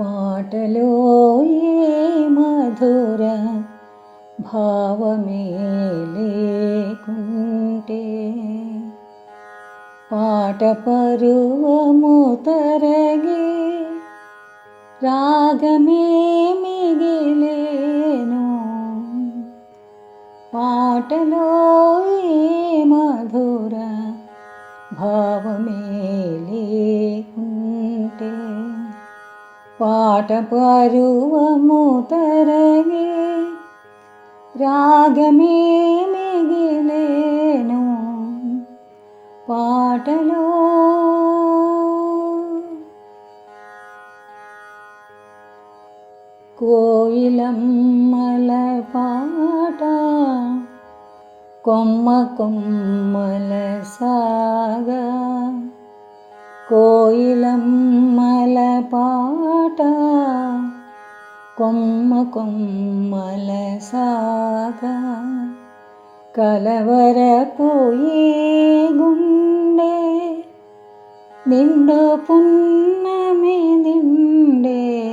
పాటలో ఏ మధుర భావమే లేకుంటే? పాట పరువము తరగి రాగమే మిగిలేను. పాటలో ఏ మధుర భావ పాట పరువము తరగి రాగమే మిగిలేను పాటలో కోయిలమ్మల పాట కొమ్మ కొమ్మల సాగా కోయిలమ్మల పాట കൊമ്മ കൊമ്മല കലവര പോയി ഗുണ്ടേ നിണ്ടോ പുന്നമേ നിണ്ടേ.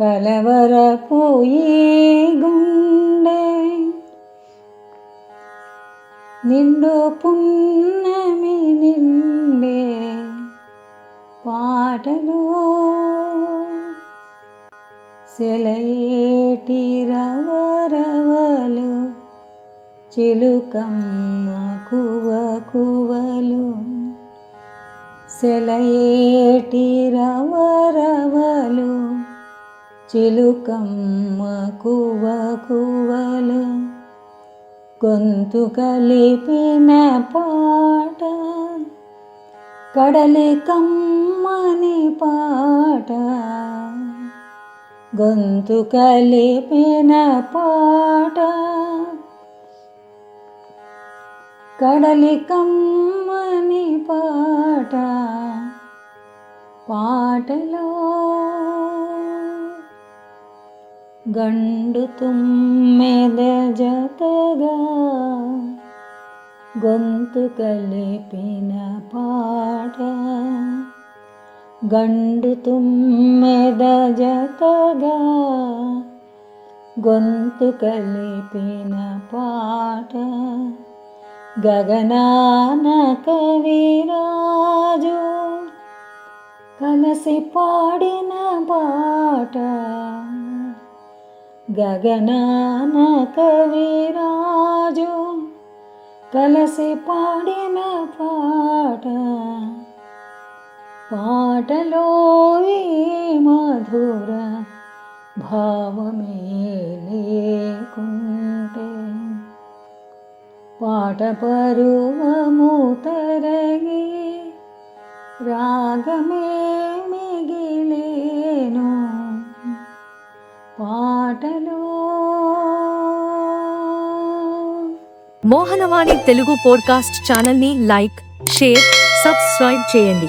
കലവര പോയി ഗുണ്ടേ നിണ്ടോ പുന്നമേ നിണ്ടേ. പാടലോ సెలయేటి రవరవలు చిలుకమ్మ కువ కువలు. సెలయేటి రవరవలు చిలుకమ్మ కువ కువలు. గొంతు కలిపిన పాట కడలి కమ్మని పాట గొంతు కలిపిన పాట. కడలి కమ్మని పాట. పాటలో గండు తుమ్మెద జతగా గొంతు కలిపిన పాట. గండు తుమ్మెద జతగా గొంతు కలిపిన పాట. గగనాన కవిరాజు కలసి పాడిన పాట. గగనాన కవిరాజు కలసి పాడిన పాట. పాటలో ఈ మధుర భావమే లేకుంటే? పాట పరువము తరగి రాగమే మిగిలేను. పాటలో మోహనవాణి తెలుగు పోడ్కాస్ట్ ఛానల్ని లైక్ షేర్ సబ్స్క్రైబ్ చేయండి.